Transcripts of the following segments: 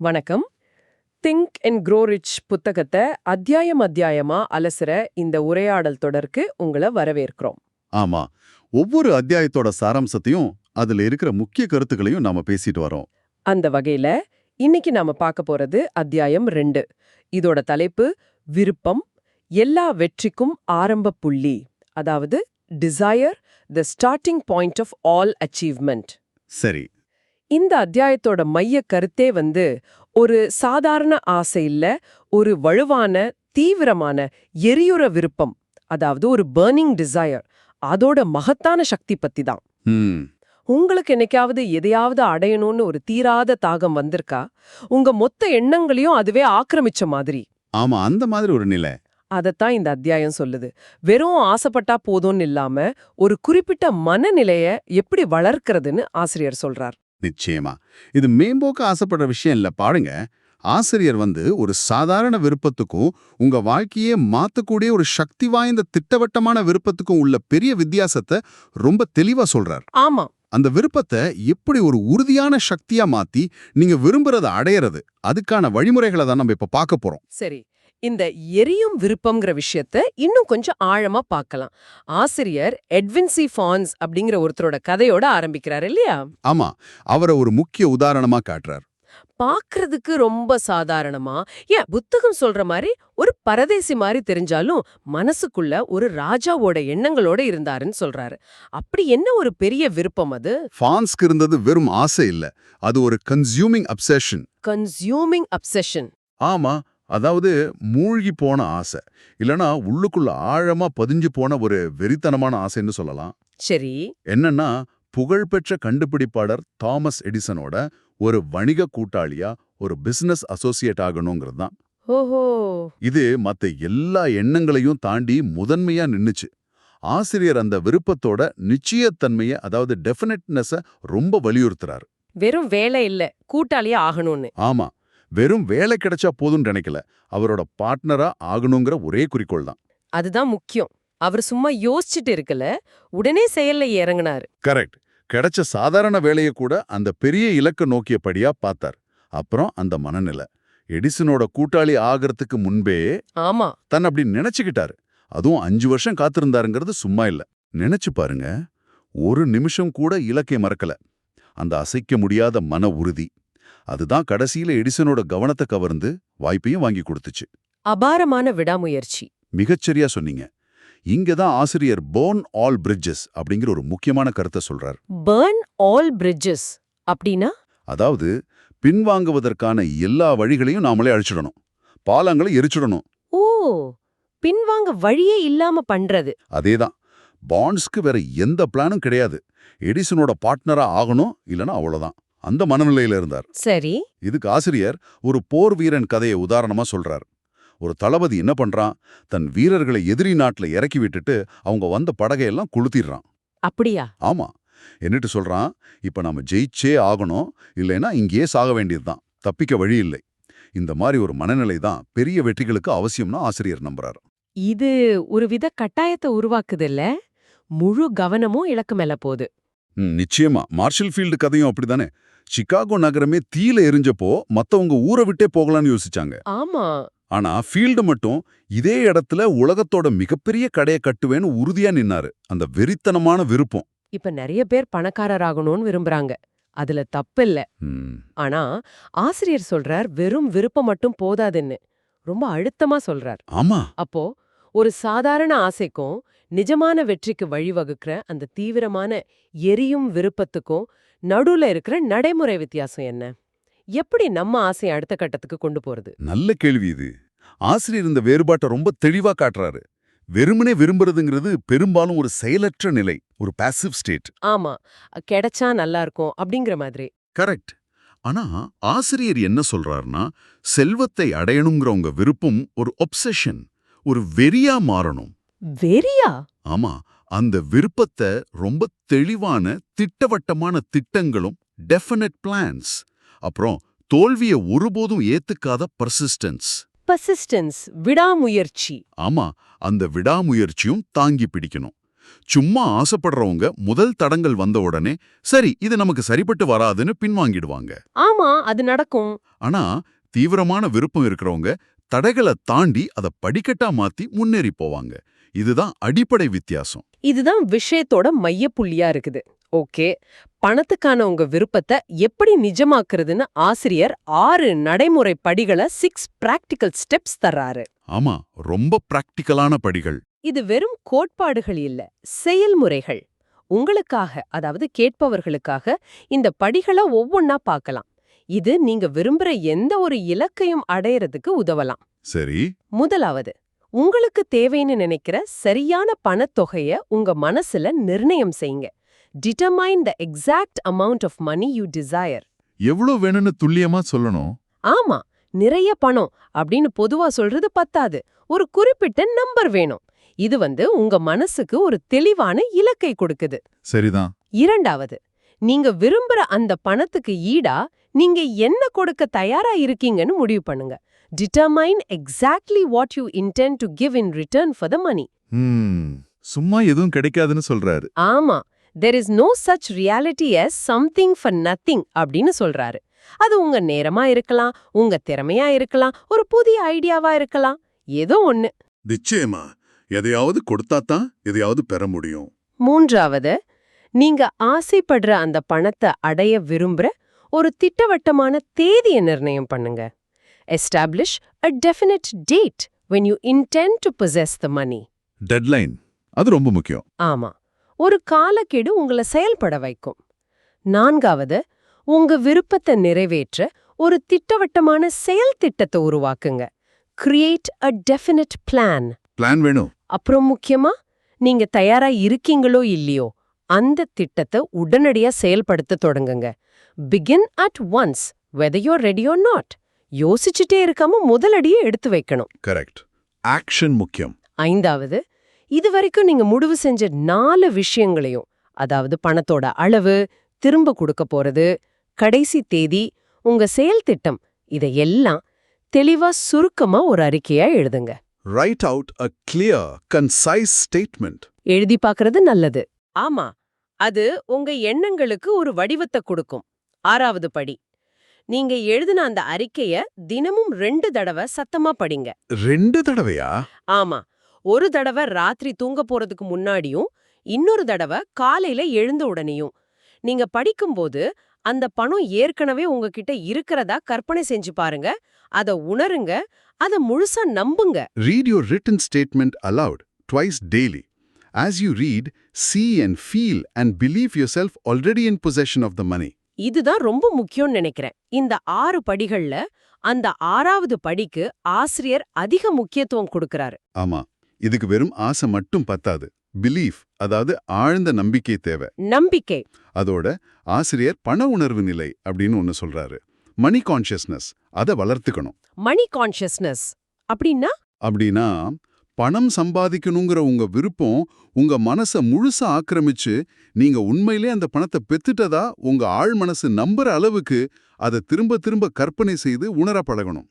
வணக்கம். Think and grow rich புத்தகத்தை அத்தியாயம் அத்தியாயமா அலசுற இந்த உரையாடல் தொடருக்கு உங்களை வரவேற்கிறோம். ஆமா ஒவ்வொரு அத்தியாயத்தோட சாராம்சத்தையும் அதுல இருக்கிற முக்கிய கருத்துக்களையும் நாம பேசிட்டு வரோம். அந்த வகையில இன்னைக்கு நாம பார்க்க போறது அத்தியாயம் ரெண்டு. இதோட தலைப்பு விருப்பம் எல்லா வெற்றிக்கும் ஆரம்ப புள்ளி. அதாவது desire the starting point of all achievement சரி இந்த அத்தியாயத்தோட மைய கருத்தே வந்து ஒரு சாதாரண ஆசை இல்ல ஒரு வலுவான தீவிரமான எரியுற விருப்பம் அதாவது ஒரு பர்னிங் டிசையர் அதோட மகத்தான சக்தி பத்தி தான். உங்களுக்கு என்னைக்காவது எதையாவது அடையணும்னு ஒரு தீராத தாகம் வந்திருக்கா? உங்க மொத்த எண்ணங்களையும் அதுவே ஆக்கிரமிச்ச மாதிரி. ஆமா அந்த மாதிரி ஒரு நிலை. அதத்தான் இந்த அத்தியாயம் சொல்லுது. வெறும் ஆசைப்பட்டா போதும்னு இல்லாம ஒரு குறிப்பிட்ட மனநிலைய எப்படி வளர்க்கறதுன்னு ஆசிரியர் சொல்றார். நிச்சயமா. இது மேம்போக்க ஆசைப்படுற விஷயம் இல்ல. பாருங்க ஆசிரியர் வந்து ஒரு சாதாரண விருப்பத்துக்கும் உங்க வாழ்க்கையே மாத்தக்கூடிய ஒரு சக்தி வாய்ந்த திட்டவட்டமான விருப்பத்துக்கும் உள்ள பெரிய வித்தியாசத்தை ரொம்ப தெளிவா சொல்றார். ஆமா. அந்த விருப்பத்தை எப்படி ஒரு உறுதியான சக்தியா மாத்தி நீங்க விரும்புறத அடையறது அதுக்கான வழிமுறைகளை தான் நம்ம இப்ப பார்க்க போறோம். சரி. இந்த எரியும் விருப்பம்ங்கிற விஷயத்த இன்னும் கொஞ்சம் ஆழமா பார்க்கலாம். ஆசிரியர் எட்வின் சி. ஃபான்ஸ் அப்படிங்கிற ஒருத்தரோட கதையோட ஆரம்பிக்கிறார் இல்லையா? ஆமா அவரை ஒரு முக்கிய உதாரணமா காட்டுறார். பார்க்கிறதுக்கு ரொம்ப சாதாரணமா? ஏன் புத்தகம் சொல்ற மாதிரி ஒரு பரதேசி மாதிரி தெரிஞ்சாலும் மனசுக்குள்ள ஒரு ராஜாவோட எண்ணங்களோட இருந்தாருன்னு சொல்றாரு. அப்படி என்ன ஒரு பெரிய விருப்பம் அது? ஃபான்ஸ்க்கு இருந்தது வெறும் ஆசை இல்ல. அது ஒரு கன்சியூமிங் அப்செஷன் கன்சியூமிங் அப்செஷன் ஆமா அதாவது மூழ்கி போன ஆசை. இல்லனா உள்ளுக்குள்ள ஆழமா பதிஞ்சு போன ஒரு வெறித்தனமான ஆசைன்னு சொல்லலாம். சரி. என்னன்னா புகழ்பெற்ற கண்டுபிடிப்பாளர் தாமஸ் எடிசனோட ஒரு வணிக கூட்டாளியா ஒரு பிசினஸ் அசோசியேட் ஆகணுங்கிறது தான். ஓஹோ! இது மத்த எல்லா எண்ணங்களையும் தாண்டி முதன்மையா நின்னுச்சு. ஆசிரியர் அந்த விருப்பத்தோட நிச்சயத்தன்மைய அதாவது டெஃபினட்னஸ ரொம்ப வலியுறுத்துறாரு. வெறும் வேலை இல்ல கூட்டாளியா ஆகணும்னு. ஆமா. வெறும் வேலை கிடைச்சா போதும்னு நினைக்கல. அவரோட பார்ட்னரா ஆகணுங்கிற ஒரே குறிக்கோள் தான் அதுதான் முக்கியம். அவர் சும்மா யோசிச்சுட்டு இருக்கல உடனே செயல்ல இறங்குனாரு. கரெக்ட் கிடைச்ச சாதாரண வேலையை கூட அந்த பெரிய இலக்க நோக்கியபடியா பார்த்தார். அப்புறம் அந்த மனநிலை. எடிசனோட கூட்டாளி ஆகிறதுக்கு முன்பே ஆமா. தன் அப்படி நினைச்சுக்கிட்டாரு. அதுவும் அஞ்சு வருஷம் காத்திருந்தாருங்கிறது சும்மா இல்ல. நினைச்சு பாருங்க. ஒரு நிமிஷம் கூட இலக்கை மறக்கல. அந்த அசைக்க முடியாத மன உறுதி. அதுதான் கடைசியில எடிசனோட கவனத்தை கவர்ந்து வாய்ப்பையும் வாங்கி கொடுத்துச்சு. அபாரமான விடாமுயற்சி. மிகச்சரியா சொன்னீங்க. இங்க தான் ஆசிரியர் போர்ன் ஆல் பிரிட்ஜஸ் அப்படிங்கிற ஒரு முக்கியமான கருத்தை சொல்றார். பர்ன் ஆல் பிரிட்ஜஸ் அப்படின்னா? அதாவது பின்வாங்குவதற்கான எல்லா வழிகளையும் நாமளே அழிச்சிடணும். பாலங்களை எரிச்சிடணும். ஓ பின்வாங்க வழியே இல்லாம பண்றது. அதேதான். பாண்ட்ஸ்க்கு வேற எந்த பிளானும் கிடையாது. எடிசனோட பார்ட்னரா ஆகணும் இல்லனா அவ்வளவுதான். அந்த மனநிலையில இருந்தார். சரி. இதுக்கு ஆசிரியர் ஒரு போர் வீரன் கதையை உதாரணமா சொல்றார். ஒரு தளபதி என்ன பண்றான்? தன் வீரர்களை எதிரி நாட்டுல இறக்கி விட்டுட்டு அவங்க வந்த படகையெல்லாம் கொளுத்திடுறான். அப்படியா? ஆமா. என்னட்டு சொல்றான் இப்ப நாம ஜெயிச்சே ஆகணும் இல்லைன்னா இங்கேயே சாக வேண்டியதுதான் தப்பிக்க வழி இல்லை. இந்த மாதிரி ஒரு மனநிலை தான் பெரிய வெற்றிகளுக்கு அவசியம்னு ஆசிரியர் நம்புறார். இது ஒரு வித கட்டாயத்தை உருவாக்குது இல்ல முழு கவனமும் இலக்கு மேல போகுது. நிச்சயமா. மார்ஷல் ஃபீல்டு கதையும் அப்படிதானே. சிகாகோ நகரமே தீல எரிஞ்சப்போ மத்தவங்க ஊரை விட்டே போகலான்னு யோசிச்சாங்க. ஆமா. ஆனா ஃபீல்டு மட்டும் இதே இடத்துல உலகத்தோட மிகப்பெரிய கடையை கட்டுவேன்னு உறுதியா நின்னாரு. அந்த வெறித்தனமான விருப்பம். இப்ப நிறைய பேர் பணக்காரராகணும்னு விரும்புறாங்க. அதுல தப்பில்ல ஆனா ஆசிரியர் சொல்றார் வெறும் விருப்பம் மட்டும் போதாதுன்னு. ரொம்ப அழுத்தமா சொல்றார். ஆமா. அப்போ ஒரு சாதாரண ஆசைக்கும் நிஜமான வெற்றிக்கு வழிவகுக்கிற அந்த தீவிரமான எரியும் விருப்பத்துக்கும் நடுவுல இருக்கிற நடைமுறை வித்தியாசம் என்ன? எப்படி நம்ம ஆசையை அடுத்த கட்டத்துக்கு கொண்டு போறது? நல்ல கேள்வி இது. ஆசிரியர் இந்த வேறுபாட்டை ரொம்ப தெளிவா காட்டுறாரு. வெறுமனே விரும்புறதுங்கிறது பெரும்பாலும் ஒரு செயலற்ற நிலை ஒரு பாசிவ் ஸ்டேட் ஆமா. கிடைச்சா நல்லா இருக்கும் அப்படிங்கிற மாதிரி. கரெக்ட். ஆனா ஆசிரியர் என்ன சொல்றாருன்னா செல்வத்தை அடையணுங்கிற உங்க விருப்பம் ஒரு ஒப்செஷன் ஒரு வெறியா மாறணும். வெறியா? ஆமா அந்த விருப்பத்தை ரொம்ப தெளிவான திட்டவட்டமான திட்டங்களும் டெஃபினட் பிளான்ஸ் அப்புறம் தோல்வியை ஒருபோதும் ஏத்துக்காத பர்சிஸ்டன்ஸ் பர்சிஸ்டன்ஸ் விடாமுயற்சி. ஆமா அந்த விடாமுயற்சியும் தாங்கி பிடிக்கணும். சும்மா ஆசைப்படுறவங்க முதல் தடங்கள் வந்த உடனே சரி இது நமக்கு சரிப்பட்டு வராதுன்னு பின்வாங்கிடுவாங்க. ஆமா அது நடக்கும். ஆனா தீவிரமான விருப்பம் இருக்கிறவங்க தடைகளை தாண்டி அதை படிக்கட்டா மாத்தி முன்னேறி போவாங்க. இதுதான் அடிப்படை வித்தியாசம். இதுதான் விஷயத்தோட மையப்புள்ளியா இருக்குது. ஓகே. பணத்துக்கான உங்க விருப்பத்தை எப்படி நிஜமாக்குறதுன்னு ஆசிரியர் ஆறு நடைமுறை படிகளை சிக்ஸ் பிராக்டிக்கல் ஸ்டெப்ஸ் தர்றாரு. ஆமா ரொம்ப பிராக்டிக்கலான படிகள். இது வெறும் கோட்பாடுகள் இல்ல செயல்முறைகள். உங்களுக்காக அதாவது கேட்பவர்களுக்காக இந்த படிகளை ஒவ்வொன்னா பார்க்கலாம். இது நீங்க விரும்புற எந்த ஒரு இலக்கையும் அடையறதுக்கு உதவலாம். சரி. முதலாவது உங்களுக்கு தேவைன்னு நினைக்கிற சரியான பணத்தொகைய உங்க மனசுல நிர்ணயம் செய்யுங்க. Determine the exact amount of money you desire எவ்வளவு வேணும்னு துல்லியமா சொல்லணும்? ஆமா நிறைய பணம் அப்படின்னு பொதுவா சொல்றது பத்தாது. ஒரு குறிப்பிட்ட நம்பர் வேணும். இது வந்து உங்க மனசுக்கு ஒரு தெளிவான இலக்கை கொடுக்குது. சரிதான். இரண்டாவது நீங்க விரும்புற அந்த பணத்துக்கு ஈடா நீங்க என்ன கொடுக்க தயாரா இருக்கீங்கன்னு முடிவு பண்ணுங்க. Determine exactly what you intend to give in return for the money சும்மா எதுவும் கிடைக்காதுன்னு சொல்றாரு. ஆமா there is no such reality as something for nothing அப்படின்னு சொல்றாரு. அது உங்க நேரமா இருக்கலாம் உங்க திறமையா இருக்கலாம் ஒரு புதிய ஐடியாவா இருக்கலாம் ஏதோ ஒண்ணு. நிச்சயமா எதையாவது கொடுத்தாதான் எதையாவது பெற முடியும். மூன்றாவது நீங்க ஆசைப்படுற அந்த பணத்தை அடைய விரும்புற ஒரு திட்டவட்டமான தேதியை நிர்ணயம் பண்ணுங்க. Establish a definite date when you intend to possess the money deadline அது ரொம்ப முக்கியம். ஆமா. ஒரு காலக்கெடு உங்களை செயல்பட வைக்கும். நான்காவது உங்க விருப்பத்தை நிறைவேற்ற ஒரு திட்டவட்டமான செயல் திட்டத்தை உருவாக்குங்க. Create a definite plan plan வேணும். அப்புறம் முக்கியமா நீங்க தயாரா இருக்கீங்களோ இல்லையோ அந்த திட்டத்தை உடனடியா செயல்படுத்த தொடங்குங்க. Begin at once whether you're ready or not யோசிச்சுட்டே இருக்காம முதலடியே எடுத்து வைக்கணும். கரெக்ட் ஆக்ஷன் முக்கியம். ஐந்தாவது இது வரைக்கும் நீங்க முடிவு செஞ்ச நாலு விஷயங்களையும் அதாவது பணத்தோட அளவு திரும்ப கொடுக்க போறது கடைசி தேதி உங்க செயல் திட்டம் இதையெல்லாம் தெளிவா சுருக்கமா ஒரு அறிக்கையா எழுதுங்க. Write out a clear concise statement எழுதி பார்க்கறது நல்லது. ஆமா அது உங்க எண்ணங்களுக்கு ஒரு வடிவத்தை கொடுக்கும். ஆறாவது படி நீங்க எழுதின அந்த அறிக்கைய தினமும் ரெண்டு தடவை சத்தமா படிங்க. ரெண்டு தடவையா? ஆமா. ஒரு தடவை ராத்திரி தூங்க போறதுக்கு முன்னாடியும் இன்னொரு தடவை காலையில எழுந்த உடனேயும். நீங்க படிக்கும்போது அந்த பணம் ஏற்கனவே உங்ககிட்ட இருக்கிறதா கற்பனை செஞ்சு பாருங்க. அத உணருங்க. அத முழுசா நம்புங்க. Read your written statement aloud, twice daily. As you read, see and feel and believe yourself already in possession of the money. இதுதான் ரொம்ப முக்கியம்னு நினைக்கிறேன். இந்த ஆறு படிகள்ல அந்த ஆறாவது படிக்கு ஆசிரியர் அதிக முக்கியத்துவம் கொடுக்கறாரு. ஆமா. இதுக்கு வெறும் ஆசை மட்டும் பத்தாது. பிலீஃப் அதாவது ஆழ்ந்த நம்பிக்கை தேவை. நம்பிக்கை. அதோட ஆசிரியர் பண உணர்வு நிலை அப்படின்னு ஒன்னு சொல்றாரு. மணி கான்ஷியஸ்னஸ் அதை வளர்த்துக்கணும். மணி கான்ஷியஸ்னஸ் அப்படின்னா? அப்படின்னா பணம் சம்பாதிக்கணுங்கிற உங்க விருப்பம் உங்க மனச முழுசா ஆக்கிரமிச்சு நீங்க உண்மையிலே அந்த பணத்தை பெத்துட்டதா உங்க ஆழ் மனசு நம்புற அளவுக்கு அதை திரும்ப திரும்ப கற்பனை செய்து உணர பழகணும்.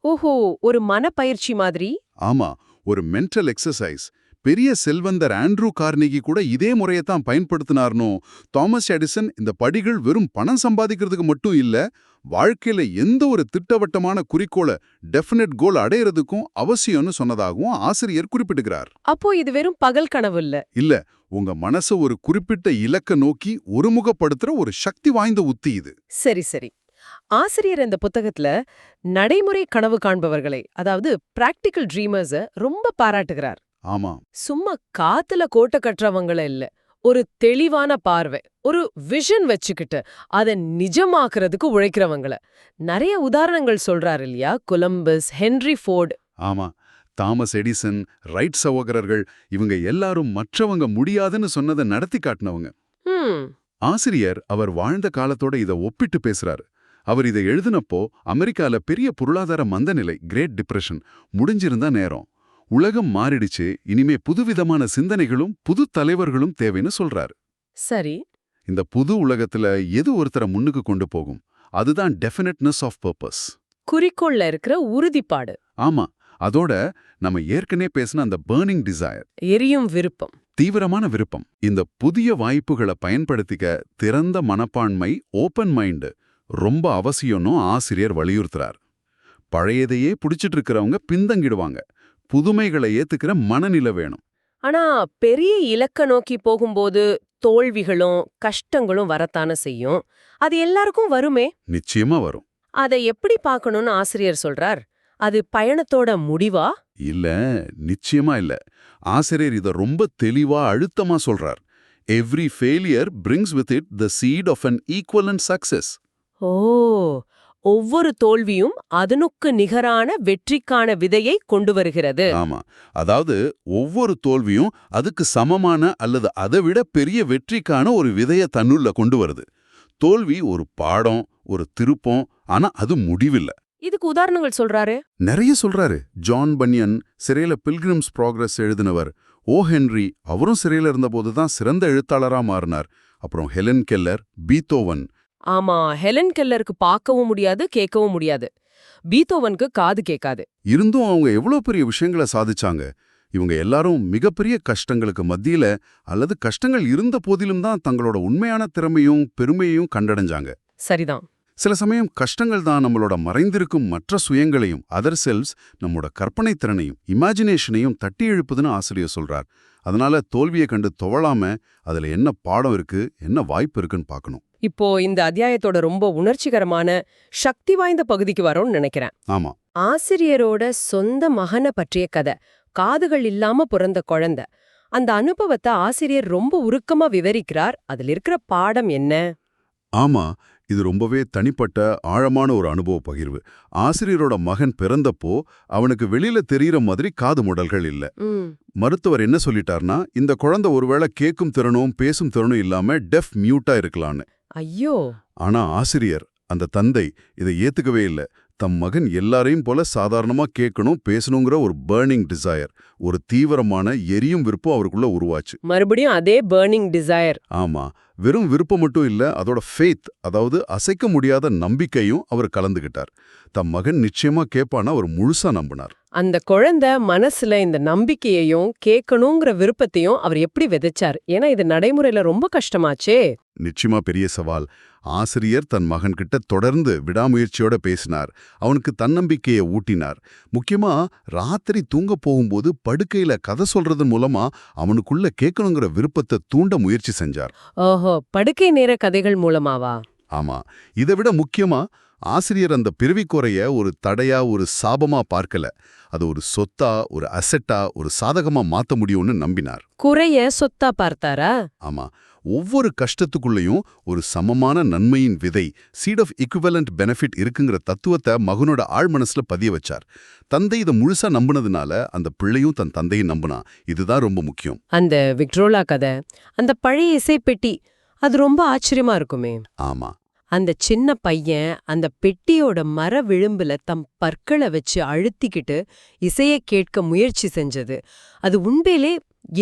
ஓஹோ ஒரு மனப்பயிற்சி மாதிரி? ஆமா ஒரு மென்டல் எக்ஸசைஸ் பெரிய செல்வந்தர் ஆண்ட்ரூ கார்னிகி கூட இதே முறையை தான் பயன்படுத்தினார்னோ? தாமஸ் எடிசன் இந்த படிகள் வெறும் பணம் சம்பாதிக்கிறதுக்கு மட்டும் இல்ல வாழ்க்கையில எந்த ஒரு திட்டவட்டமான குறிக்கோளை டெஃபினட் கோல் அடையறதுக்கும் அவசியம்னு சொன்னதாகவும் ஆசிரியர் குறிப்பிட்டுகிறார். அப்போ இது வெறும் பகல் கனவு இல்ல? இல்ல உங்க மனச ஒரு குறிப்பிட்ட இலக்க நோக்கி ஒருமுகப்படுத்துற ஒரு சக்தி வாய்ந்த உத்தி இது. சரி சரி. ஆசிரியர் இந்த புத்தகத்துல நடைமுறை கனவு காண்பவர்களை அதாவது பிராக்டிக்கல் ட்ரீமர்ஸ ரொம்ப பாராட்டுகிறார். ஆமா. சும்மா காத்துல கோட்டை கட்டுறவங்கள இல்ல. ஒரு தெளிவான பார்வை ஒரு விஷன் வச்சுக்கிட்டு அதை நிஜமாக்குறதுக்கு உழைக்கிறவங்கள. நிறைய உதாரணங்கள் சொல்றாரு இல்லையா? Columbus Henry Ford. ஆமா. தாமஸ் எடிசன் ரைட் சகோதரர்கள் இவங்க எல்லாரும் மற்றவங்க முடியாதுன்னு சொன்னதை நடத்தி காட்டினவங்க. ஆசிரியர் அவர் வாழ்ந்த காலத்தோட இத ஒப்பிட்டு பேசுறாரு. அவர் இதை எழுதினப்போ அமெரிக்கால பெரிய பொருளாதார மந்தநிலை கிரேட் டிப்ரெஷன் முடிஞ்சிருந்த நேரம். உலகம் மாறிடுச்சு இனிமே புதுவிதமான சிந்தனைகளும் புது தலைவர்களும் தேவைன்னு சொல்றாரு. சரி. இந்த புது உலகத்துல எது ஒருத்தரை முன்னுக்கு கொண்டு போகும்? அதுதான் டெஃபினட்னஸ் ஆஃப் பர்பஸ் குறிக்கோள்ல இருக்கிற உறுதிப்பாடு. ஆமா அதோட நம்ம ஏற்கனவே பேசின அந்த பேர்னிங் டிசையர் எரியும் விருப்பம். தீவிரமான விருப்பம். இந்த புதிய வாய்ப்புகளை பயன்படுத்திக்க திறந்த மனப்பான்மை ஓப்பன் மைண்டு ரொம்ப அவசியம்னு ஆசிரியர் வலியுறுத்துறார். பழையதையே பிடிச்சிட்டு இருக்கிறவங்க பின்தங்கிடுவாங்க. புதுமைகளை ஏத்துக்கிற மனநிலை வேணும். ஆனா பெரிய இலக்க நோக்கி போகும்போது தோல்விகளும் கஷ்டங்களும் வரத்தானே செய்யும். அது எல்லாருக்கும் வருமே? நிச்சயமா வரும். அதை எப்படி பார்க்கணும்னு ஆசிரியர் சொல்றார்? அது பயணத்தோட முடிவா? இல்ல நிச்சயமா இல்ல. ஆசிரியர் இத ரொம்ப தெளிவா அழுத்தமா சொல்றார். Every failure brings with it the seed of an equivalent success ஓ ஒவ்வொரு தோல்வியும் அதனுக்கு நிகரான வெற்றிக்கான விதையை கொண்டு வருகிறது. ஆமா. அதாவது ஒவ்வொரு தோல்வியும் அதுக்கு சமமான அல்லது அதை விட பெரிய வெற்றிக்கான ஒரு விதைய தன்னுள்ள கொண்டு வருது. தோல்வி ஒரு பாடம் ஒரு திருப்பம் ஆனா அது முடிவில்ல. இதுக்கு உதாரணங்கள் சொல்றாரு? நிறைய சொல்றாரு. ஜான் பன்யன் சிறையில பில்கிரிம்ஸ் ப்ராக்ரஸ் எழுதினவர். ஓ ஹென்றி அவரும் சிறையில இருந்தபோது தான் சிறந்த எழுத்தாளரா மாறினார். அப்புறம் ஹெலன் கெல்லர் பீத்தோவன் ஆமா ஹெலன் கெல்லருக்கு பார்க்கவும் முடியாது கேட்கவும் முடியாது. பீத்தோவனுக்கு காது கேட்காது. இருந்தும் அவங்க எவ்வளோ பெரிய விஷயங்களை சாதிச்சாங்க. இவங்க எல்லாரும் மிகப்பெரிய கஷ்டங்களுக்கு மத்தியில அல்லது கஷ்டங்கள் இருந்த போதிலும் தான் தங்களோட உண்மையான திறமையும் பெருமையையும் கண்டடைஞ்சாங்க. சரிதான். சில சமயம் கஷ்டங்கள் தான் நம்மளோட மறைந்திருக்கும் மற்ற சுயங்களையும் அதர் செல்ஸ் நம்மோட கற்பனை திறனையும் இமேஜினேஷனையும் தட்டி எழுப்புதுன்னு ஆசிரியர் சொல்றார். அதனால தோல்வியை கண்டு துவளாம அதுல என்ன பாடம் இருக்கு என்ன வாய்ப்பு இருக்குன்னு பார்க்கணும். இப்போ இந்த அத்தியாயத்தோட ரொம்ப உணர்ச்சிகரமான சக்தி வாய்ந்த பகுதிக்கு வரோம்னு நினைக்கிறேன். ஆமா. ஆசிரியரோட சொந்த மகனை பற்றிய கதை காதுகள் இல்லாம பிறந்த குழந்தை. அந்த அனுபவத்தை ஆசிரியர் ரொம்ப உருக்கமா விவரிக்கிறார். அதுல இருக்கிற பாடம் என்ன? ஆமா இது ரொம்பவே தனிப்பட்ட ஆழமான ஒரு அனுபவ பகிர்வு. ஆசிரியரோட மகன் பிறந்தப்போ அவனுக்கு வெளியில தெரியற மாதிரி காது முடல்கள் இல்ல. மருத்துவர் என்ன சொல்லிட்டார்னா இந்த குழந்தை ஒருவேளை கேட்கும் திறனும் பேசும் திறனும் இல்லாம டெஃப் மியூட்டா இருக்கலான்னு. ஐயோ. ஆனா ஆசிரியர் அந்த தந்தை இதை ஏத்துக்கவே இல்ல. தம் மகன் எல்லாரையும் போல சாதாரணமா கேட்கணும் பேசணுங்கிற ஒரு பர்னிங் டிசையர் ஒரு தீவிரமான எரியும் விருப்பம் அவருக்குள்ள உருவாச்சு. மறுபடியும் அதே பர்னிங் டிசையர் ஆமா வெறும் விருப்பம் மட்டும் இல்ல அதோட ஃபேத் அதாவது அசைக்க முடியாத நம்பிக்கையும் அவர் கலந்துகிட்டார். தம் மகன் நிச்சயமா கேட்பான்னு அவர் முழுசா நம்பினார். அந்த குழந்தை மனசுல இந்த நம்பிக்கையையும் கேட்கணுங்கிற விருப்பத்தையும் அவர் எப்படி விதைச்சார்? ஏன்னா இது நடைமுறையில ரொம்ப கஷ்டமாச்சே. நிச்சயமா பெரிய சவால். ஆசிரியர் தன் மகன்கிட்ட தொடர்ந்து விடாமுயற்சியோட பேசினார். அவனுக்கு தன்னம்பிக்கையை ஊட்டினார். முக்கியமா ராத்திரி தூங்க போகும்போது படுக்கையில கதை சொல்றது மூலமா அவனுக்குள்ள கேட்கணுங்கிற விருப்பத்தை தூண்ட முயற்சி செஞ்சார். ஓஹோ படுக்கை நேர கதைகள் மூலமாவா? ஆமா. இதை விட முக்கியமா ஆசிரியர் அந்த பிறவிக்குறைய ஒரு தடையா ஒரு சாபமா பார்க்கல. அது ஒரு சொத்தா ஒரு அசெட்டா ஒரு சாதகமா மாத்த முடியும்னு நம்பினார். குறைய சொத்தா பார்த்தாரா? ஆமா. ஒவ்வொரு கஷ்டத்துக்குள்ளேயும் ஒரு சமமான நன்மையின் விதை சீட் ஆஃப் equivalent பெனிஃபிட் இருக்குங்கிற தத்துவத்தை மகனோட ஆழ் மனசுல பதிய வச்சார். தந்தை இதை முழுசா நம்புனதுனால அந்த பிள்ளையும் தன் தந்தையை நம்புனா இதுதான் ரொம்ப முக்கியம். அந்த விக்ட்ரோலா கதை அந்த பழைய இசைப்பெட்டி அது ரொம்ப ஆச்சரியமா இருக்குமே. ஆமா. அந்த சின்ன பையன் அந்த பெட்டியோட மர விளிம்புல தம் பற்களை வச்சு அழுத்திக்கிட்டு இசைய கேட்க முயற்சி செஞ்சது. அது உண்மையிலே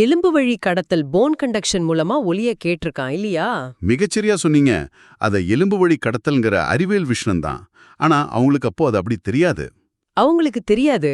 எலும்பு வழி கடத்தல் போன் கண்டக்ஷன் மூலமா ஒலிய கேட்டிருக்கான் இல்லையா? மிகச்சரியா சொன்னீங்க. அதை எலும்பு வழி கடத்தல்ங்கிற அறிவியல் விஷயம் தான். ஆனா அவங்களுக்கு அப்போ அது அப்படி தெரியாது. அவங்களுக்கு தெரியாது?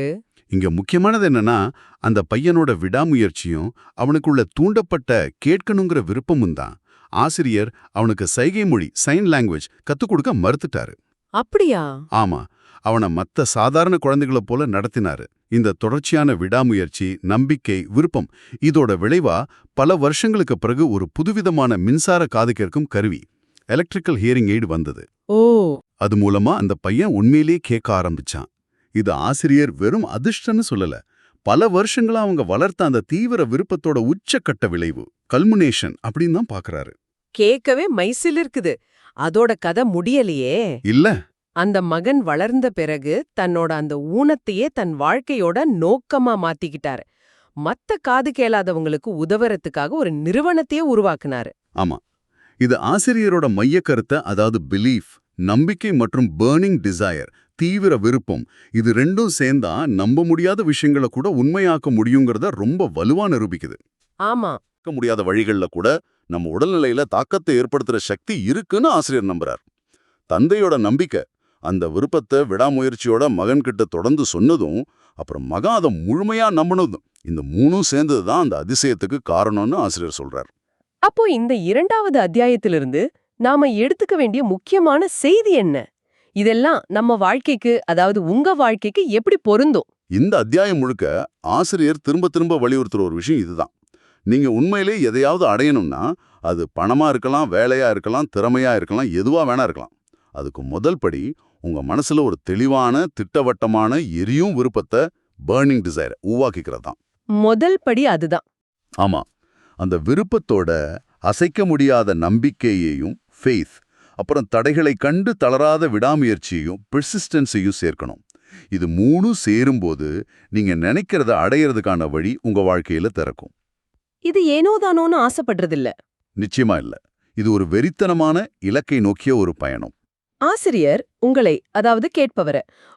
இங்க முக்கியமானது என்னன்னா அந்த பையனோட விடாமுயற்சியும் அவனுக்குள்ள தூண்டப்பட்ட கேட்கணுங்கிற விருப்பமும் தான். ஆசிரியர் அவனுக்கு சைகை மொழி சைன் லாங்குவேஜ் கத்துக் கொடுக்க மறுத்துட்டாரு. அப்படியா? ஆமா அவனை மத்த சாதாரண குழந்தைகளைப் போல நடத்தினாரு. இந்த தொடர்ச்சியான விடாமுயற்சி நம்பிக்கை விருப்பம் இதோட விளைவா பல வருஷங்களுக்கு பிறகு ஒரு புதுவிதமான மின்சார காது கேட்கும் கருவி எலக்ட்ரிக்கல் ஹியரிங் எய்டு வந்தது. ஓ. அது மூலமா அந்த பையன் உண்மையிலேயே கேட்க ஆரம்பிச்சான். இது ஆசிரியர் வெறும் அதிர்ஷ்டன்னு சொல்லல பல வருஷங்களா அவங்க வளர்த்த அந்த தீவிர விருப்பத்தோட உச்சக்கட்ட விளைவு கல்முனேஷன் அப்படின்னு தான் பாக்குறாரு. கேட்கவே மைசில் இருக்குது. அதோட கதை முடியலையே. இல்ல. அந்த மகன் வளர்ந்த பிறகு தன்னோட அந்த ஊனத்தையே தன் வாழ்க்கையோட நோக்கமா மாத்திக்கிட்டாரு. மத்த காது கேளாதவங்களுக்கு உதவறதுக்காக ஒரு நிறுவனத்தையே உருவாக்குனாரு. ஆமா. இது ஆசிரியரோட மைய கருத்தை அதாவது பிலீஃப் நம்பிக்கை மற்றும் பேர்னிங் டிசையர் தீவிர விருப்பம். இது ரெண்டும் சேர்ந்தா நம்ப முடியாத விஷயங்களை கூட உண்மையாக்க முடியுங்கிறத ரொம்ப வலுவா நிரூபிக்குது. ஆமா. முடியாத வழிகள்ல கூட நம்ம உடல்நிலையில தாக்கத்தை ஏற்படுத்துற சக்தி இருக்குன்னு ஆசிரியர் நம்புறார். தந்தையோட நம்பிக்கை அந்த விருப்பத்தை விடாமுயற்சியோட மகன்கிட்ட தொடர்ந்து சொன்னதும் அப்புறம் மகன் அதை முழுமையா நம்பினதும் இந்த மூணும் சேர்ந்தது தான் அந்த அதிசயத்துக்கு காரணம்னு ஆசிரியர் சொல்றார். அப்போ இந்த இரண்டாவது அத்தியாயத்திலிருந்து நாம எடுத்துக்க வேண்டிய முக்கியமான செய்தி என்ன? இதெல்லாம் நம்ம வாழ்க்கைக்கு அதாவது உங்க வாழ்க்கைக்கு எப்படி பொருந்தும்? இந்த அத்தியாயம் முழுக்க ஆசிரியர் திரும்ப திரும்ப வலியுறுத்துற ஒரு விஷயம் இதுதான். நீங்க உண்மையிலே எதையாவது அடையணும்னா அது பணமா இருக்கலாம் வேலையா இருக்கலாம் திறமையா இருக்கலாம் எதுவா வேணா இருக்கலாம். அதுக்கு முதல் படி உங்க மனசுல ஒரு தெளிவான திட்டவட்டமான எரியும் விருப்பத்தை பேர்னிங் டிசைர் உருவாக்கிக்கிறது தான். முதல் படி அதுதான். ஆமா. அந்த விருப்பத்தோட அசைக்க முடியாத நம்பிக்கையையும் ஃபெய்த் அப்புறம் தடைகளை கண்டு தளராத விடாமுயற்சியையும் பெர்சிஸ்டன்ஸையும் சேர்க்கணும். இது மூணும் சேரும்போது நீங்க நினைக்கிறத அடையறதுக்கான வழி உங்க வாழ்க்கையில திறக்கும். இது ஏனோதானோன்னு ஆசைப்படுறதில்ல. நிச்சயமா இல்ல. இது ஒரு வெறித்தனமான இலக்கை நோக்கிய ஒரு பயணம். ஆசிரியர் உங்களை அதாவது கேட்பவர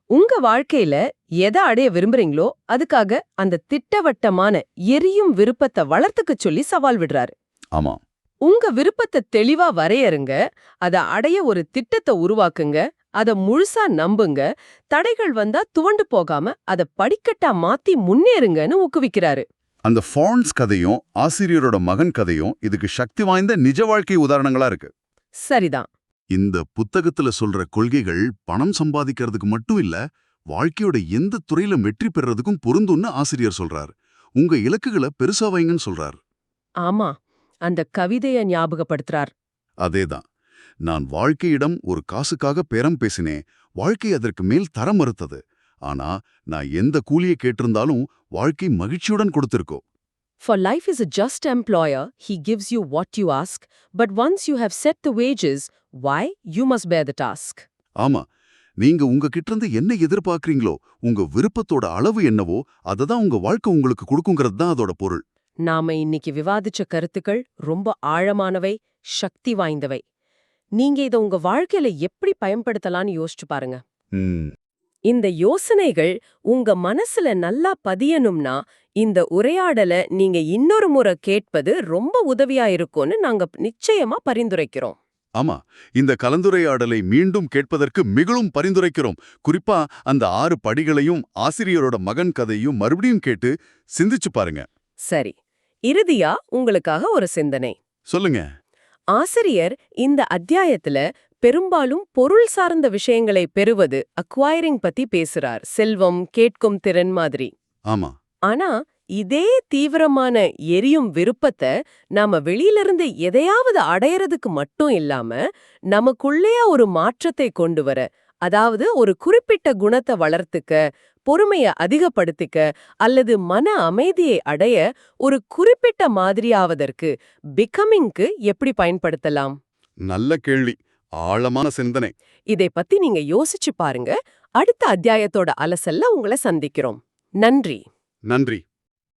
உங்க வாழ்க்கையில எதை அடைய விரும்புறீங்களோ அதுக்காக அந்த திட்டவட்டமான எரியும் விருப்பத்தை வளர்த்துக்க சொல்லி சவால் விடுறாரு. ஆமா. உங்க விருப்பத்தை தெளிவா வரையறுங்க அத அடைய ஒரு திட்டத்தை உருவாக்குங்க அத முழுசா நம்புங்க தடைகள் வந்தா துவண்டு போகாம அத படிக்கட்டா மாத்தி முன்னேறுங்கன்னு ஊக்குவிக்கிறாரு. அந்த ஃபான்ஸ் கதையும் ஆசிரியரோட மகன் கதையும் இதுக்கு சக்தி வாய்ந்த நிஜ வாழ்க்கை உதாரணங்களா இருக்கு. சரிதான். இந்த புத்தகத்துல சொல்ற கொள்கைகள் பணம் சம்பாதிக்கிறதுக்கு மட்டும் இல்ல வாழ்க்கையோட எந்த துறையில வெற்றி பெறறதுக்கும் பொருந்தும்னு ஆசிரியர் சொல்றார். உங்க இலக்குகளை பெருசா வைங்கன்னு சொல்றார். ஆமா. அந்த கவிதைய ஞாபகப்படுத்துறார். அதேதான். நான் வாழ்க்கையிடம் ஒரு காசுக்காக பேரம் பேசினேன் வாழ்க்கை அதற்கு மேல் தர மறுத்தது. ஆனா நான் எந்த கூலியை கேட்டிருந்தாலும் வாழ்க்கை மகிழ்ச்சியுடன் கொடுத்திருக்கோ? For life is a just employer, he gives you what you ask, but once you have set the wages, why, you must bear the task. ஆமா. நீங்க உங்க கிட்ட இருந்து என்ன எதிர்பார்க்கறீங்களோ உங்க விருப்பத்தோட அளவு என்னவோ அததான் உங்க வாழ்க்கை உங்களுக்கு கொடுக்குங்கிறது தான் அதோட பொருள். நாம இன்னைக்கு விவாதிச்ச கருத்துக்கள் ரொம்ப ஆழமானவை சக்தி வாய்ந்தவை. நீங்க இத உங்க வாழ்க்கையில எப்படி பயன்படுத்தலாம்னு யோசிச்சு பாருங்க. இந்த யோசனைகள் உங்க மனசுல நல்லா பதியணும்னா இந்த உரையாடல நீங்க இன்னொரு முறை கேட்பது ரொம்ப உதவியா இருக்கும்னு நாங்க நிச்சயமா பரிந்துரைக்கிறோம். ஆமா இந்த கலந்துரையாடலை மீண்டும் கேட்பதற்கு மிகவும் பரிந்துரைக்கிறோம். குறிப்பா அந்த ஆறு படிகளையும் ஆசிரியரோட மகன் கதையும் மறுபடியும் கேட்டு சிந்திச்சு பாருங்க. சரி. இறுதியா உங்களுக்காக ஒரு சிந்தனை. சொல்லுங்க. ஆசிரியர் இந்த அத்தியாயத்துல பெரும்பாலும் பொருள் சார்ந்த விஷயங்களை பெறுவது அக்வயரிங் பத்தி பேசுறார். செல்வம் கேட்கும் திறன் மாதிரி. ஆமா. ஆனா இதே தீவிரமான எரியும் விருப்பத்தை நாம வெளியிலிருந்து எதையாவது அடையறதுக்கு மட்டும் இல்லாம நமக்குள்ளே ஒரு மாற்றத்தை கொண்டு வர அதாவது ஒரு குறிப்பிட்ட குணத்தை வளர்த்துக்க பொறுமைய அதிகப்படுத்திக்க அல்லது மன அமைதியை அடைய ஒரு குறிப்பிட்ட மாதிரியாவதற்கு பிகமிங்க்கு எப்படி பயன்படுத்தலாம்? நல்ல கேள்வி. ஆழமான சிந்தனை. இதை பத்தி நீங்க யோசிச்சு பாருங்க. அடுத்த அத்தியாயத்தோட அலசல்ல உங்களை சந்திக்கிறோம். நன்றி. நன்றி.